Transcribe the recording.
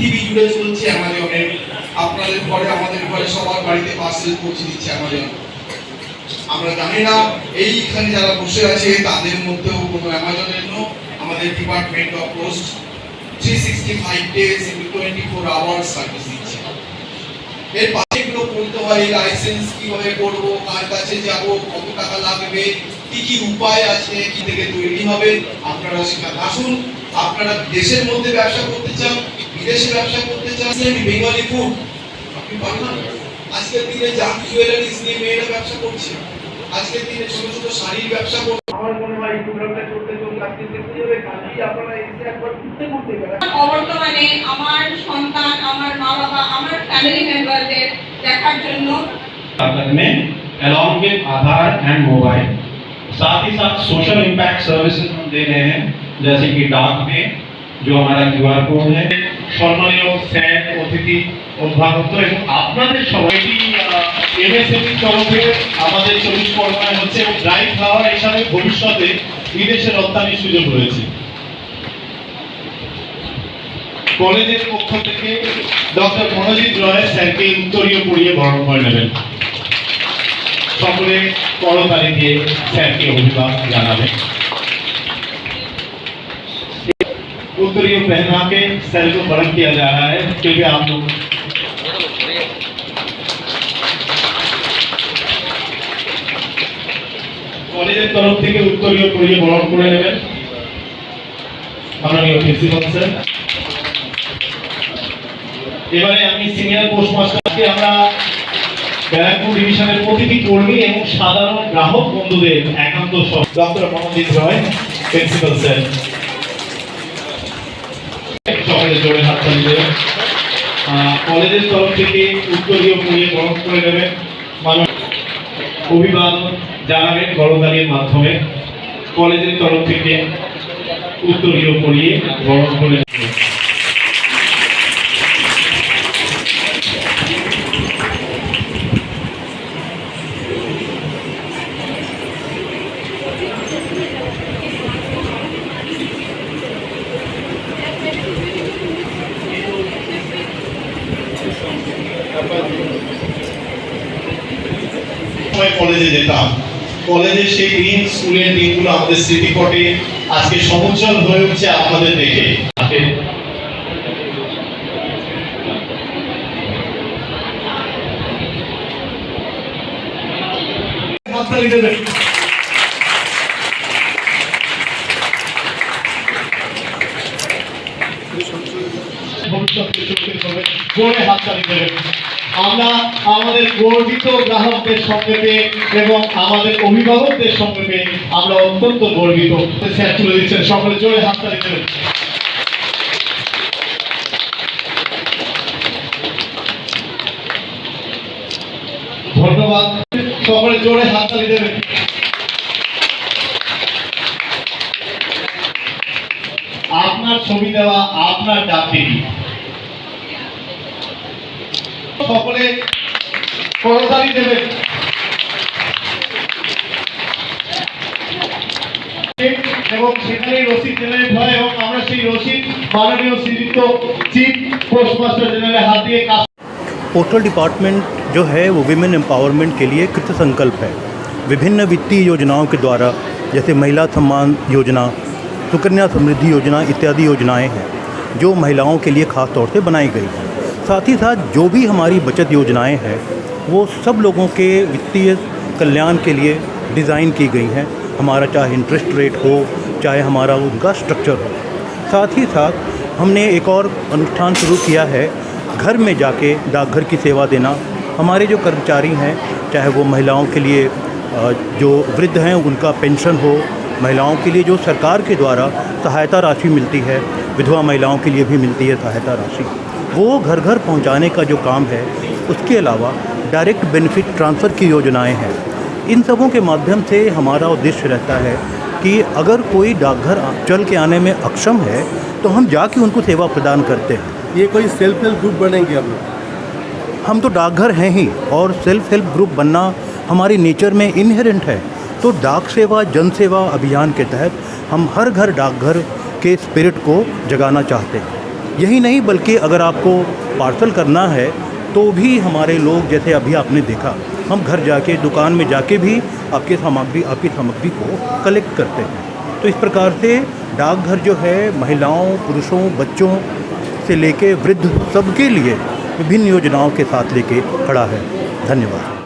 পৃথিবী জুড়ে চলছে অ্যামাজনের আপনাদের ঘরে, আমাদের ঘরে সবার বাড়িতে পার্সেল পৌঁছে দিচ্ছে অ্যামাজন। আমরা জানি না, এইখানে যারা বসে আছে, তাদের মধ্যেও কোনো অ্যামাজনের নো আমাদের department of post three sixty five days twenty four hours service দিচ্ছে। এর পাশে এগুলো করতে হয় লাইসেন্স কীভাবে করব, কার কাছে যাব, কত টাকা লাগবে, কি কি উপায় আছে, কি থেকে তৈরি হবে আপনারা সেখানে আসুন। আপনারা দেশের মধ্যে ব্যবসা করতে চান বিদেশে ব্যবসা করতে চান বেঙ্গলি ফুড আপনি পারবেন আজকের দিনে জাম জুয়েলারিজ নিয়ে মেয়েরা ব্যবসা করছে আজকের দিনে ছোট ছোট শাড়ির ব্যবসা করছে আমার মনে হয় এই প্রোগ্রামটা চলতে চলতে আজকে দেখতে যাবে কালকেই আপনারা এসে একবার ঘুরতে ঘুরতে বেড়ান অবর্তমানে আমার সন্তান আমার মা বাবা আমার ফ্যামিলি মেম্বারদের দেখার জন্য ताकत में along with Aadhaar and mobile साथ ही साथ सोशल इम्पैक्ट सर्विसेज हम दे रहे हैं जैसे कि डाक में जो हमारा क्यू आर कोड है সম্মানীয় স্যার, অতিথি অভিভাবক এবং আপনাদের সবাইটি এমএসএমই তরফে আমাদের চব্বিশ পরগনায় হচ্ছে এবং ড্রাই খাওয়ার হিসাবে ভবিষ্যতে বিদেশে রপ্তানির সুযোগ রয়েছে। কলেজের পক্ষ থেকে ডক্টর মনোজিৎ রয় স্যারকে উত্তরীয় পড়িয়ে বরণ করে নেবেন। সকলে করতালি দিয়ে স্যারকে অভিবাদ জানাবেন। उत्तरीय पहना के सर को बरन किया जा रहा है कृपया आप लोग কলেজের তরফ থেকে উত্তরীয় পড়িয়ে বরণ করে নেবেন মাননীয় প্রিন্সিপাল স্যার এবারে আমি সিনিয়র পোস্টমাস্টারকে আমরা ব্যারাকপুর ডিভিশনের প্রতিটি কর্মী এবং সাধারণ গ্রাহক বন্ধুদের একান্ত doctor Manojit Roy principal sir সকলে জোরে হাত তালি দেবেন আহ, কলেজের তরফ থেকে উত্তরীয় পড়িয়ে গ্রহণ করে নেবেন মানুষ অভিবাদন জানাবেন গণতালির মাধ্যমে। কলেজের তরফ থেকে উত্তরীয় পড়িয়ে গ্রহণ করে সময় কলেজে যেতাম। কলেজের সেই দিন, স্কুলের দিনগুলো আমাদের স্মৃতিপটে আজকে সমুজ্জ্বল হয়ে উঠছে আপনাদের দেখে। ভবিষ্যৎকে সুরক্ষিত হাততালি দেবেন। আমরা আমাদের গর্বিত গ্রাহকদের সঙ্গে পেয়ে এবং আমাদের অভিভাবকদের সঙ্গে পেয়ে আমরা অত্যন্ত গর্বিত। স্যার তুলে দিচ্ছেন, সকলে জোরে হাততালি দেবেন ধন্যবাদ, সকলে জোরে হাততালি দেবেন। আপনার ছবি দেওয়া, আপনার ডাক সকলে করতালি দেবেন এবং সেখানে রসিদ জেনারেট হয় এবং আমরা সেই রসিদ মাননীয় শ্রীযুক্ত চিফ পোস্টমাস্টার জেনারেলের হাত দিয়ে কাজ पोस्टल डिपार्टमेंट जो है वो विमेन एम्पावरमेंट के लिए कृत संकल्प है विभिन्न वित्तीय योजनाओं के द्वारा जैसे महिला सम्मान योजना सुकन्या समृद्धि योजना इत्यादि योजनाएं हैं जो महिलाओं के लिए खास तौर से बनाई गई हैं साथ ही साथ जो भी हमारी बचत योजनाएँ हैं, वो सब लोगों के वित्तीय कल्याण के लिए डिज़ाइन की गई हैं। हमारा चाहे इंटरेस्ट रेट हो, चाहे हमारा उनका स्ट्रक्चर हो। साथ ही साथ हमने एक और अनुष्ठान शुरू किया है, घर में जाके डाकघर की सेवा देना। हमारे जो कर्मचारी हैं, चाहे वो महिलाओं के लिए जो वृद्ध हैं, उनका पेंशन हो, महिलाओं के लिए जो सरकार के द्वारा सहायता राशि मिलती है, विधवा महिलाओं के लिए भी मिलती है सहायता राशि। वो घर घर पहुँचाने का जो काम है उसके अलावा डायरेक्ट बेनिफिट ट्रांसफ़र की योजनाएँ हैं। इन सबों के माध्यम से हमारा उद्देश्य रहता है कि अगर कोई डाकघर चल के आने में अक्षम है तो हम जाके उनको सेवा प्रदान करते हैं। ये कोई सेल्फ हेल्प ग्रुप बनेंगे लोग हम तो डाकघर हैं ही और सेल्फ हेल्प ग्रुप बनना हमारी नेचर में इनहेरेंट है। तो डाक सेवा जन सेवा अभियान के तहत हम हर घर डाकघर के स्पिरिट को जगाना चाहते हैं। यही नहीं, बल्कि अगर आपको पार्सल करना है तो भी हमारे लोग, जैसे अभी आपने देखा, हम घर जाके, दुकान में जाके भी आपके सामग्री, आपकी सामग्री को कलेक्ट करते हैं। तो इस प्रकार से डाकघर जो है, महिलाओं, पुरुषों, बच्चों से लेके वृद्ध सबके लिए विभिन्न योजनाओं के साथ लेके खड़ा है। धन्यवाद।